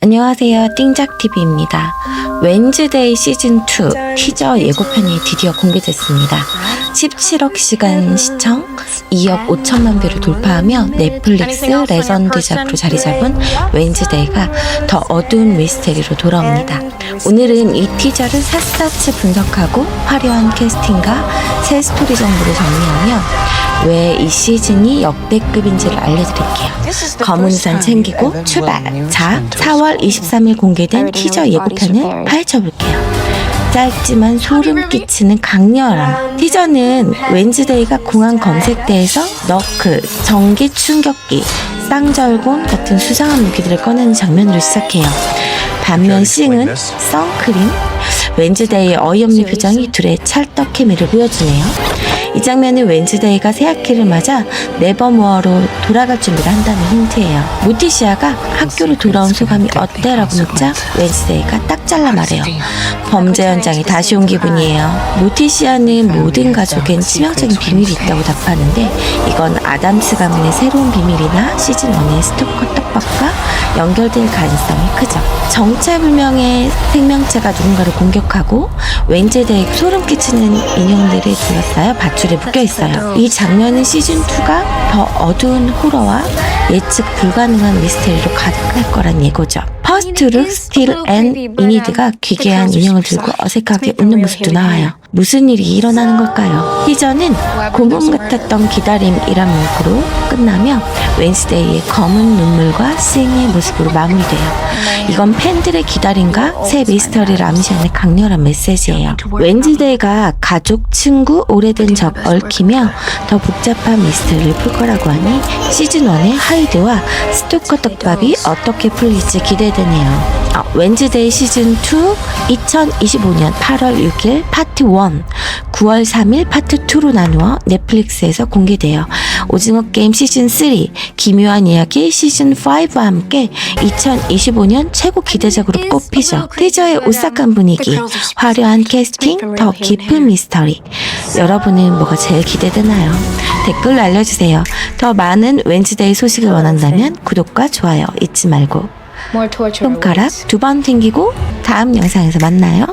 안녕하세요. 띵작TV입니다. 웬즈데이 시즌2 티저 예고편이 드디어 공개됐습니다. 17억 시간 시청, 2억 5천만 뷰를 돌파하며 넷플릭스 레전드작으로 자리 잡은 웬즈데이가 더 어두운 미스테리로 돌아옵니다. 오늘은 이 티저를 샅샅이 분석하고 화려한 캐스팅과 새 스토리 정보를 정리하며 왜 이 시즌이 역대급인지를 알려드릴게요. 검은 우산 챙기고 출발! 자, 4월 23일 공개된 티저 예고편을 파헤쳐볼게요. 짧지만 소름 끼치는 강렬함. 티저는 웬즈데이가 공항 검색대에서 너클, 전기 충격기, 쌍절곤 같은 수상한 무기들을 꺼내는 장면으로 시작해요. 반면 싱은 선크림, 웬즈데이의 어이없는 표정이 둘의 찰떡 케미를 보여주네요. 이 장면은 웬즈데이가 새 학기를 맞아 네버모어로 돌아갈 준비를 한다는 힌트예요. 모티시아가 학교로 돌아온 소감이 어때라고 묻자 웬즈데이가 딱 잘라 말해요. 범죄 현장에 다시 온 기분이에요. 모티시아는 모든 가족엔 치명적인 비밀이 있다고 답하는데 이건 아담스 가문의 새로운 비밀이나 시즌 1의 스토커 떡밥과 연결될 가능성이 크죠. 정체불명의 생명체가 누군가를 공격하고 웬즈데이 소름 끼치는 인형들이 둘러싸여 밧줄에 묶여 있어요. 이 장면은 시즌 2가 더 어두운 호러와 예측 불가능한 미스테리로 가득할 거란 예고죠. 퍼스트 룩 스틸 앤 이니드가 기괴한 인형을 들고 어색하게 웃는 모습도 나와요. 무슨 일이 일어나는 걸까요? 티저는 고문 같았던 기다림이란 문구로 끝나며 웬스데이의 검은 눈물과 싱의 모습으로 마무리돼요. 이건 팬들의 기다림과 새 미스터리를 암시하는 강렬한 메시지예요. 웬즈데이가 가족, 친구, 오래된 적 얽히며 더 복잡한 미스터리를 풀 거라고 하니 시즌1의 하이드와 스토커 떡밥이 어떻게 풀릴지 기대되네요. 어, 웬즈데이 시즌2 2025년 8월 6일 파트 1, 9월 3일 파트 2로 나누어 넷플릭스에서 공개돼요. 오징어 게임 시즌 3, 기묘한 이야기 시즌 5와 함께 2025년 최고 기대작으로 꼽히죠. 티저의 오싹한 분위기, 화려한 캐스팅, 더 깊은 미스터리. 여러분은 뭐가 제일 기대되나요? 댓글로 알려주세요. 더 많은 웬즈데이 소식을 원한다면 구독과 좋아요 잊지 말고. 손가락 두 번 튕기고 다음 영상에서 만나요.